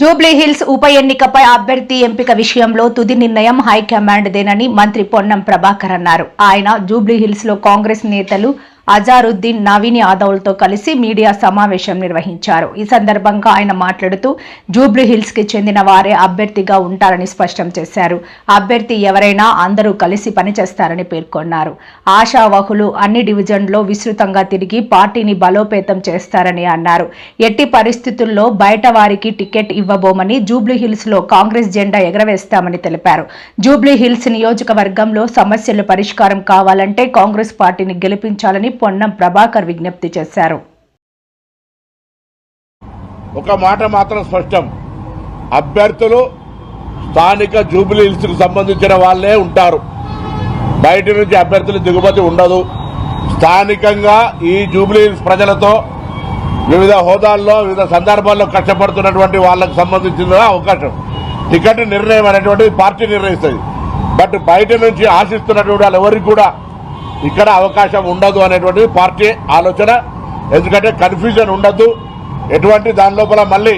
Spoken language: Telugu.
జూబ్లీహిల్స్ ఉప ఎన్నికపై అభ్యర్థి ఎంపిక విషయంలో తుది నిర్ణయం హైకమాండ్దేనని మంత్రి పొన్నం ప్రభాకర్ అన్నారు. ఆయన జూబ్లీహిల్స్లో కాంగ్రెస్ నేతలు అజారుద్దీన్ నవీన్ యాదవ్లతో కలిసి మీడియా సమావేశం నిర్వహించారు. ఈ సందర్భంగా ఆయన మాట్లాడుతూ జూబ్లీహిల్స్కి చెందిన వారే అభ్యర్థిగా ఉంటారని స్పష్టం చేశారు. అభ్యర్థి ఎవరైనా అందరూ కలిసి పనిచేస్తారని పేర్కొన్నారు. ఆశావహులు అన్ని డివిజన్లో విస్తృతంగా తిరిగి పార్టీని బలోపేతం చేస్తారని అన్నారు. ఎట్టి పరిస్థితుల్లో బయట వారికి టికెట్ ఇవ్వబోమని జూబ్లీహిల్స్లో కాంగ్రెస్ జెండా ఎగరవేస్తామని తెలిపారు. జూబ్లీ హిల్స్ నియోజకవర్గంలో సమస్యలు పరిష్కారం కావాలంటే కాంగ్రెస్ పార్టీని గెలిపించాలని పొన్నం ప్రభాకర్ విజ్ఞప్తి చేశారు. ఒక మాట మాత్రం స్పష్టం. అభ్యర్థులు స్థానిక జూబిలీ హిల్స్కు సంబంధించిన వాళ్ళే ఉంటారు. బయట నుంచి అభ్యర్థులు దిగుమతి ఉండదు. స్థానికంగా ఈ జూబిలీ హిల్స్ ప్రజలతో వివిధ హోదాల్లో వివిధ సందర్భాల్లో కష్టపడుతున్నటువంటి వాళ్ళకు సంబంధించిన అవకాశం. టికెట్ నిర్ణయం అనేటువంటిది పార్టీ నిర్ణయిస్తుంది. బట్ బయట నుంచి ఆశిస్తున్నటువంటి వాళ్ళు ఎవరికి కూడా ఇక్కడ అవకాశం ఉండదు అనేటువంటిది పార్టీ ఆలోచన. ఎందుకంటే కన్ఫ్యూజన్ ఉండదు. ఎటువంటి దాని లోపల మళ్ళీ